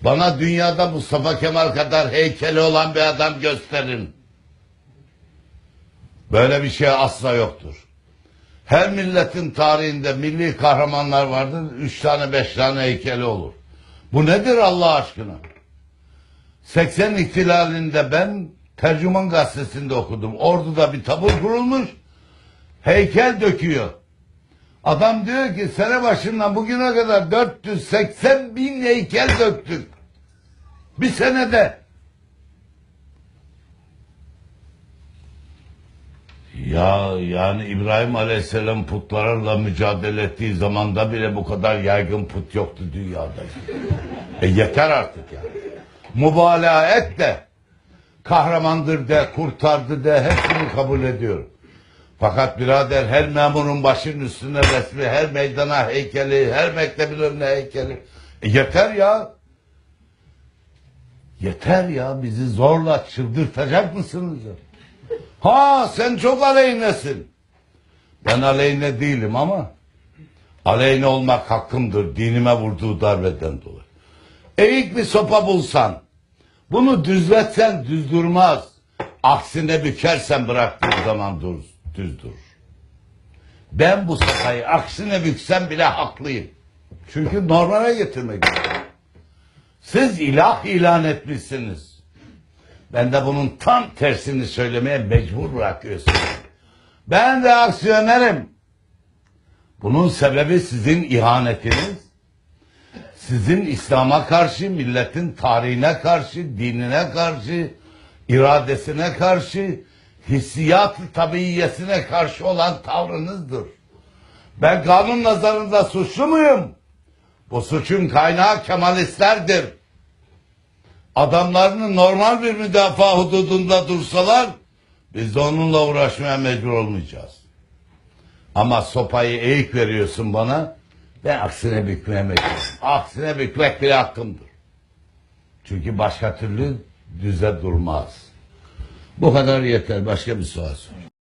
Bana dünyada Mustafa Kemal kadar heykeli olan bir adam gösterin. Böyle bir şey asla yoktur. Her milletin tarihinde milli kahramanlar vardır. Üç tane beş tane heykeli olur. Bu nedir Allah aşkına? 80 ihtilalinde ben tercüman gazetesinde okudum. Ordu'da bir tabur kurulmuş. Heykel döküyor. Adam diyor ki sene başından bugüne kadar 480 bin heykel döktük. Bir senede. Ya yani İbrahim Aleyhisselam putlarla mücadele ettiği zamanda bile bu kadar yaygın put yoktu dünyada. E yeter artık ya. Mübalağa et de kahramandır de, kurtardı de hepsini kabul ediyorum. Fakat birader her memurun başının üstüne resmi, her meydana heykeli, her mektebin önüne heykeli. E yeter ya. Yeter ya bizi zorla çıldırtacak mısınız? Ha sen çok aleyhinesin. Ben aleyhine değilim ama aleyhine olmak hakkımdır dinime vurduğu darbeden dolayı. Eğik bir sopa bulsan, bunu düzletsen düz durmaz. Aksine bükersen bıraktığın zaman dur, düz durur. Ben bu sopayı aksine büksem bile haklıyım. Çünkü normale getirmek istiyorum. Siz ilah ilan etmişsiniz. Ben de bunun tam tersini söylemeye mecbur bırakıyorsunuz. Ben de aksiyonerim. Bunun sebebi sizin ihanetiniz. Sizin İslam'a karşı, milletin tarihine karşı, dinine karşı, iradesine karşı, hissiyat tabiiyesine karşı olan tavrınızdır. Ben kanun nazarında suçlu muyum? Bu suçun kaynağı Kemalistlerdir. Adamlarını normal bir müdafaa hududunda dursalar, biz de onunla uğraşmaya mecbur olmayacağız. Ama sopayı eğik veriyorsun bana, ben aksine bükmeye mecburum. Aksine bükmek bile hakkımdır. Çünkü başka türlü düze durmaz. Bu kadar yeter. Başka bir sual sor.